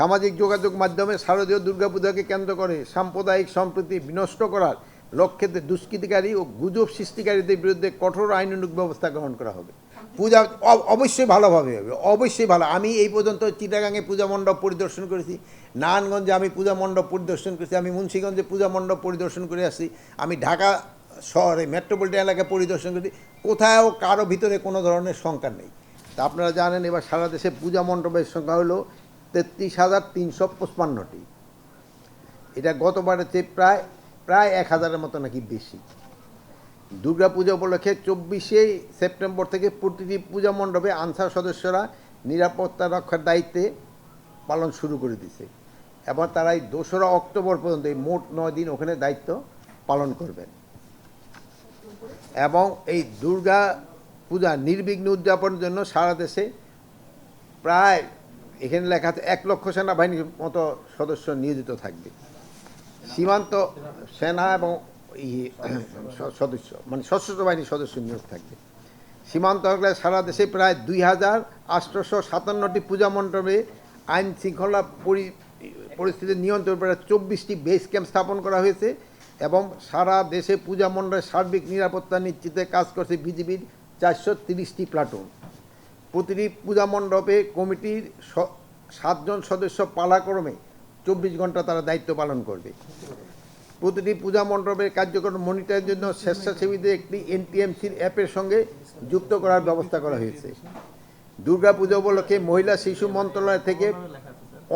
সামাজিক যোগাযোগ মাধ্যমে শারদীয় দুর্গাপূজাকে কেন্দ্র করে সাম্প্রদায়িক সম্প্রীতি বিনষ্ট করার লক্ষ্যেতে দুষ্কৃতিকারী ও গুজব সৃষ্টিকারীদের বিরুদ্ধে কঠোর আইনানুগ ব্যবস্থা গ্রহণ করা হবে। পূজা অবশ্যই ভালোভাবে হবে, অবশ্যই ভালো। আমি এই পর্যন্ত চিটাগাঙে পূজা মণ্ডপ পরিদর্শন করেছি, নারায়ণগঞ্জে আমি পূজা মণ্ডপ পরিদর্শন করেছি, আমি মুন্সীগঞ্জে পূজা মণ্ডপ পরিদর্শন করে আসছি আমি ঢাকা শহরে মেট্রোপলিটন এলাকা পরিদর্শন করেছি, কোথাও কারও ভিতরে কোনো ধরনের শঙ্কা নেই। তা আপনারা জানেন, এবার সারা দেশে পূজা মণ্ডপের সংখ্যা হলো তেত্রিশ হাজার তিনশো পঁচপান্নটি। এটা গতবারের চেয়ে প্রায় প্রায় এক হাজারের মতো নাকি বেশি। দুর্গাপূজা উপলক্ষে চব্বিশে সেপ্টেম্বর থেকে প্রতিটি পূজা মণ্ডপে আনসার সদস্যরা নিরাপত্তা রক্ষার দায়িত্বে পালন শুরু করে দিছে এবং তারা এই দোসরা অক্টোবর পর্যন্ত এই মোট নয় দিন ওখানে দায়িত্ব পালন করবেন। এবং এই দুর্গা পূজা নির্বিঘ্ন উদযাপনের জন্য সারা দেশে প্রায় এখানে লেখা আছে, এক লক্ষ সেনাবাহিনীর মতো সদস্য নিয়োজিত থাকবে। সীমান্ত সেনা এবং সদস্য মানে সশস্ত্র বাহিনীর সদস্য নিয়োগ থাকবে। সীমান্ত এলাকায় সারা দেশে প্রায় দুই হাজার আটশোশো সাতান্নটি পূজা মণ্ডপে আইন শৃঙ্খলা পরি- পরিস্থিতি নিয়ন্ত্রণ করে চব্বিশটি বেস ক্যাম্প স্থাপন করা হয়েছে এবং সারা দেশে পূজা মণ্ডপের সার্বিক নিরাপত্তা নিশ্চিতে কাজ করছে বিজিবির চারশো তিরিশটি প্লাটুন। প্রতিটি পূজা মণ্ডপে কমিটির সাতজন সদস্য পালাক্রমে চব্বিশ ঘণ্টা তারা দায়িত্ব পালন করবে। প্রতিটি পূজা মণ্ডপের কার্যক্রম মনিটরের জন্য স্বেচ্ছাসেবীদের একটি এনটিএমসির অ্যাপের সঙ্গে যুক্ত করার ব্যবস্থা করা হয়েছে। দুর্গা পুজো উপলক্ষে মহিলা শিশু মন্ত্রণালয় থেকে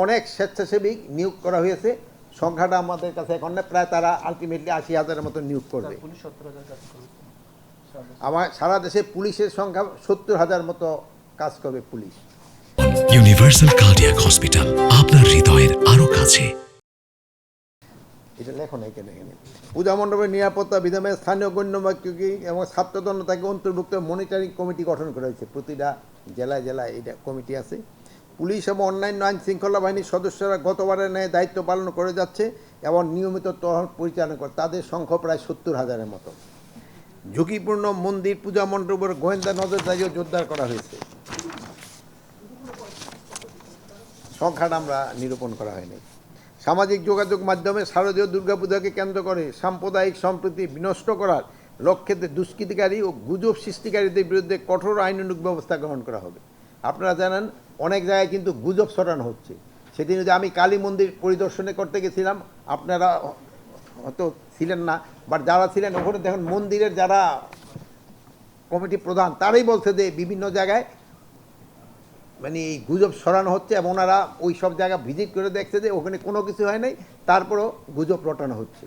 অনেক স্বেচ্ছাসেবী নিয়োগ করা হয়েছে। সংখ্যাটা আমাদের কাছে এখন প্রায় তারা আলটিমেটলি আশি হাজারের মতো নিয়োগ করবে। আমার সারা দেশে পুলিশের সংখ্যা সত্তর হাজার মতো কাজ করবে পুলিশ। ইউনিভার্সাল কার্ডিয়াক হসপিটাল আপনার হৃদয়ের আরও কাছে। এটা লেখো না এখানে এখানে। পূজা মণ্ডপের নিরাপত্তা বিধানে স্থানীয় গণ্যমান্য এবং ছাত্রদণ্ড তাকে অন্তর্ভুক্ত মনিটরিং কমিটি গঠন করা হয়েছে। প্রতিটা জেলায় জেলায় এটা কমিটি আছে। পুলিশ এবং অন্যান্য আইন শৃঙ্খলা বাহিনীর সদস্যরা গতবারের ন্যায় দায়িত্ব পালন করে যাচ্ছে এবং নিয়মিত তহল পরিচালনা করে। তাদের সংখ্যা প্রায় সত্তর হাজারের মতো। ঝুঁকিপূর্ণ মন্দির পূজা মণ্ডপের গোয়েন্দা নজরদারিও জোরদার করা হয়েছে। সংখ্যাটা আমরা নিরূপণ করা হয়নি। সামাজিক যোগাযোগ মাধ্যমে শারদীয় দুর্গাপূজাকে কেন্দ্র করে সাম্প্রদায়িক সম্প্রীতি বিনষ্ট করার লক্ষ্যেতে দুষ্কৃতিকারী ও গুজব সৃষ্টিকারীদের বিরুদ্ধে কঠোর আইনানুগ ব্যবস্থা গ্রহণ করা হবে। আপনারা জানেন, অনেক জায়গায় কিন্তু গুজব ছড়ানো হচ্ছে। সেদিন যদি আমি কালী মন্দির পরিদর্শনে করতে গেছিলাম, আপনারা হয়তো ছিলেন না বাট যারা ছিলেন, ওখানে দেখুন মন্দিরের যারা কমিটি প্রধান, তারাই বলছে যে বিভিন্ন জায়গায় মানে এই গুজব সরানো হচ্ছে এবং ওনারা ওই সব জায়গা ভিজিট করে দেখছে যে ওখানে কোনো কিছু হয় নাই, তারপরও গুজব রটানো হচ্ছে।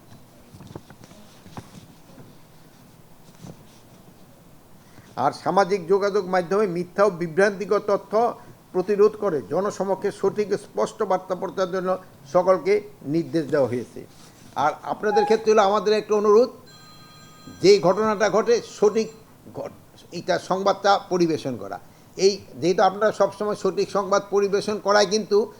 আর সামাজিক যোগাযোগ মাধ্যমে মিথ্যা ও বিভ্রান্তিকর তথ্য প্রতিরোধ করে জনসমক্ষে সঠিক স্পষ্ট বার্তা প্রচারের জন্য সকলকে নির্দেশ দেওয়া হয়েছে। আর আপনাদের ক্ষেত্রে হলো আমাদের একটা অনুরোধ যে ঘটনাটা ঘটে সঠিক ঘট- এটা সংবাদটা পরিবেশন করা। এই যেহেতু আপনারা সবসময় সঠিক সংবাদ পরিবেশন করায় কিন্তু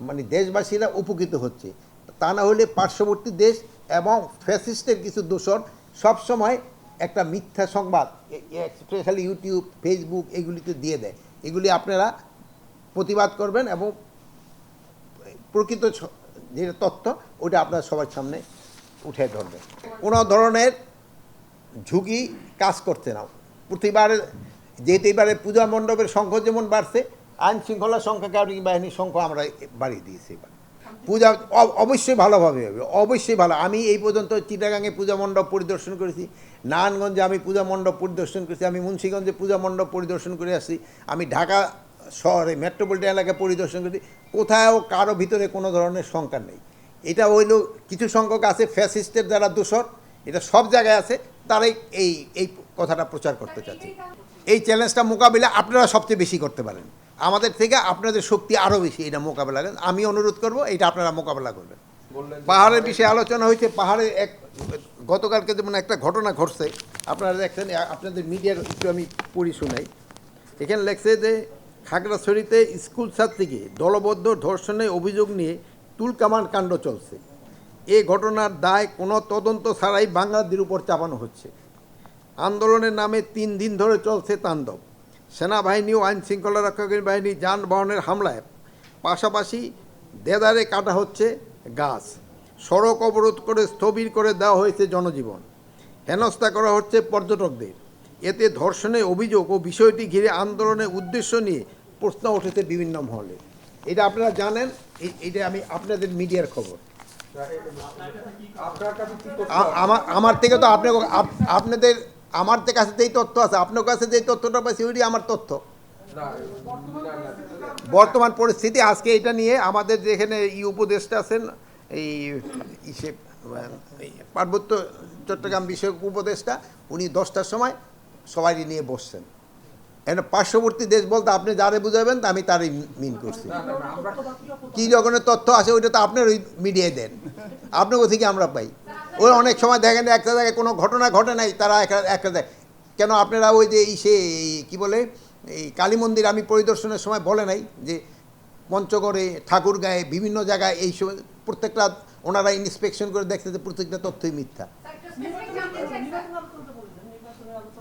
মানে দেশবাসীরা উপকৃত হচ্ছে। তা না হলে পার্শ্ববর্তী দেশ এবং ফ্যাসিস্টের কিছু দূষণ সবসময় একটা মিথ্যা সংবাদ স্পেশালি ইউটিউব ফেসবুক এগুলিতে দিয়ে দেয়। এগুলি আপনারা প্রতিবাদ করবেন এবং প্রকৃত স- যে তথ্য, ওটা আপনারা সবার সামনে উঠে ধরবেন। কোনো ধরনের ঝুঁকি কাজ করতে না। প্রতিবার যেহেতু এবারে পূজা মণ্ডপের সংখ্যা যেমন বাড়ছে, আইন শৃঙ্খলা সংখ্যা কারণে বাহিনীর সংখ্যা আমরা বাড়িয়ে দিয়েছি এবার। পূজা অবশ্যই ভালোভাবে হবে, অবশ্যই ভালো। আমি এই পর্যন্ত চিটাগাঙে পূজা মণ্ডপ পরিদর্শন করেছি, নারায়ণগঞ্জে আমি পূজা মণ্ডপ পরিদর্শন করেছি, আমি মুন্সীগঞ্জে পূজা মণ্ডপ পরিদর্শন করে আসছি, আমি ঢাকা শহরে মেট্রোপলিটন এলাকা পরিদর্শন করেছি, কোথাও কারও ভিতরে কোনো ধরনের সংখ্যা নেই। এটা হইল কিছু সংখ্যক আছে, ফ্যাসিস্টের যারা দোষর, এটা সব জায়গায় আছে, তারাই এই এই কথাটা প্রচার করতে চাচ্ছে। এই চ্যালেঞ্জটা মোকাবিলা আপনারা সবচেয়ে বেশি করতে পারেন। আমাদের থেকে আপনাদের শক্তি আরও বেশি এটা মোকাবেলা করেন। আমি অনুরোধ করব এটা আপনারা মোকাবেলা করবেন। পাহাড়ের বিষয়ে আলোচনা হয়েছে পাহাড়ে এক গতকালকে যেমন একটা ঘটনা ঘটছে আপনারা দেখছেন আপনাদের মিডিয়ার একটু আমি পড়ি শোনাই। এখানে লেখছে যে খাগড়াছড়িতে স্কুল ছাত্রীকে দলবদ্ধ ধর্ষণের অভিযোগ নিয়ে তুলকামান কাণ্ড চলছে। এ ঘটনার দায় কোনো তদন্ত ছাড়াই বাংলাদেশের উপর চাপানো হচ্ছে। আন্দোলনের নামে তিন দিন ধরে চলছে তাণ্ডব। সেনাবাহিনী ও আইন শৃঙ্খলা রক্ষাকারী বাহিনী যানবাহনের হামলায়। পাশাপাশি দেদারে কাটা হচ্ছে গাছ। সড়ক অবরোধ করে স্থবির করে দেওয়া হয়েছে জনজীবন। হেনস্থা করা হচ্ছে পর্যটকদের। এতে ধর্ষণের অভিযোগ ও বিষয়টি ঘিরে আন্দোলনের উদ্দেশ্য নিয়ে প্রশ্ন উঠেছে বিভিন্ন মহলে। এটা আপনারা জানেন এটা আমি আপনাদের মিডিয়ার খবর। আমার আমার থেকে তো আপনি আপনাদের আমার কাছে যেই তথ্য আছে, আপনার কাছে যেই তথ্যটা পাইছি ওইটি আমার তথ্য। বর্তমান পরিস্থিতি, আজকে এটা নিয়ে আমাদের যেখানে ই উপদেষ্টা আছেন, এই পার্বত্য চট্টগ্রাম বিষয়ক উপদেষ্টা, উনি দশটার সময় সবাই নিয়ে বসছেন। এখানে পার্শ্ববর্তী দেশ বলতে আপনি যারে বুঝাবেন তা আমি তারই মিন করছি। কী যখনের তথ্য আছে, ওইটা তো আপনার ওই মিডিয়ায় দেন। আপনার থেকে আমরা পাই? ওই অনেক সময় দেখেন একটা জায়গায় কোনো ঘটনা ঘটে নাই, তারা একটা একটা দেয় কেন আপনারা ওই যে ইসে কি বলে, এই কালী মন্দির আমি পরিদর্শনের সময় বলে নাই যে পঞ্চগড়ে ঠাকুরগাঁয়ে, বিভিন্ন জায়গায় এই প্রত্যেকটা ওনারা ইন্সপেকশন করে দেখছে যে প্রত্যেকটা তথ্যই মিথ্যা।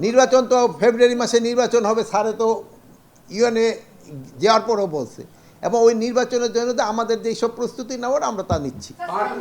নির্বাচন তো ফেব্রুয়ারি মাসে নির্বাচন হবে, স্যারে তো ইউএনএ যাওয়ার পরও বলছে। এবং ওই নির্বাচনের জন্য আমাদের যেই সব প্রস্তুতি নেওয়ার আমরা তা নিচ্ছি।